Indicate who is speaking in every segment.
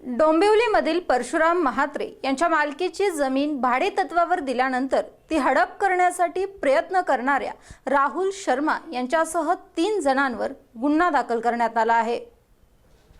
Speaker 1: डोंबिवलीमधील परशुराम महात्रे यांच्या मालकीची जमीन भाडेतत्वावर दिल्यानंतर ती हडप करण्यासाठी प्रयत्न करणाऱ्या राहुल शर्मा यांच्यासह तीन जणांवर गुन्हा दाखल करण्यात आला आहे.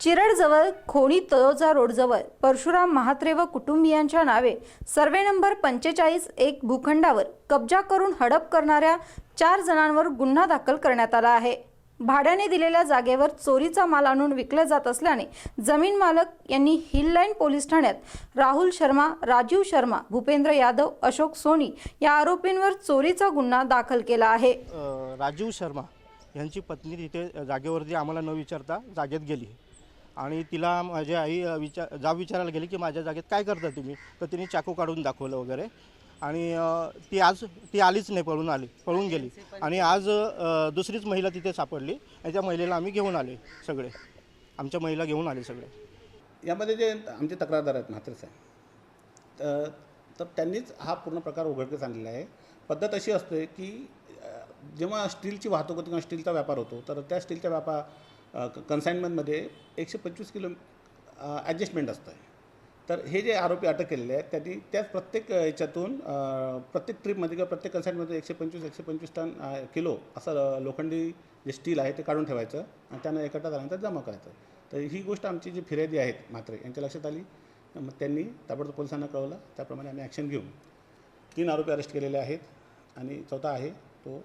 Speaker 1: चिरडजवळ खोणी तळोजा रोडजवळ परशुराम महात्रे व कुटुंबियांच्या नावे सर्वे नंबर पंचेचाळीस एक भूखंडावर कब्जा करून हडप करणाऱ्या चार जणांवर गुन्हा दाखल करण्यात आला आहे. भाड्याने दिलेल्या जागेवर चोरीचा माल आणून विकला जात असल्याने जमीन मालक यांनी हिल लाईन पोलीस ठाण्यात राहुल शर्मा राजीव शर्मा भूपेंद्र यादव अशोक सोनी या आरोपींवर चोरीचा गुन्हा दाखल केला आहे.
Speaker 2: राजीव शर्मा यांची पत्नी तिथे जागेवरती आम्हाला न विचारता जागेत गेली. आणि तिला माझी आई विचार जाब विचारायला गेली की माझ्या जागेत काय करता तुम्ही? तर तिने चाकू काढून दाखवलं वगैरे. आणि ती आज ती आलीच नाही पळून आली पळून गेली. आणि आज दुसरीच महिला तिथे सापडली आणि त्या महिलेला आम्ही घेऊन आले सगळे. आमच्या महिला घेऊन आले सगळे.
Speaker 3: यामध्ये जे आमचे तक्रारदार आहेत म्हात्रे साहेब तर तर त्यांनीच हा पूर्ण प्रकार उघडकीस आणलेला आहे. पद्धत अशी असते की जेव्हा स्टीलची वाहतूक होते किंवा स्टीलचा व्यापार होतो तर त्या स्टीलच्या व्यापार कन्साइनमेंटमध्ये एकशे पंचवीस किलो ॲडजस्टमेंट असतं. तर हे जे आरोपी अटक केलेले आहेत त्यांनी त्याच प्रत्येक याच्यातून प्रत्येक ट्रीपमध्ये किंवा प्रत्येक कन्सर्टमध्ये एकशे पंचवीस एकशे पंचवीस टन किलो असं लोखंडी जे स्टील आहे ते काढून ठेवायचं आणि त्यांना एकत्र झाल्यानंतर जमा करायचं. तर ही गोष्ट आमची जी फिर्यादी आहेत मात्र यांच्या लक्षात आली मग त्यांनी ताबडतोब पोलिसांना कळवलं त्याप्रमाणे आम्ही ॲक्शन घेऊन तीन आरोपी अरेस्ट केलेले आहेत आणि चौथा आहे तो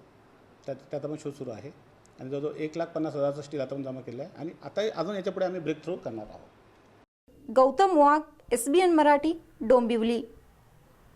Speaker 3: त्यात त्याचा पण शोध सुरू आहे आणि जवळजवळ एक लाख पन्नास हजारचं स्टील आता पण जमा केलं आहे आणि आता अजून याच्यापुढे आम्ही ब्रेक थ्रू करणार आहोत.
Speaker 1: Gautam Wagh S B N Marathi Dombivli.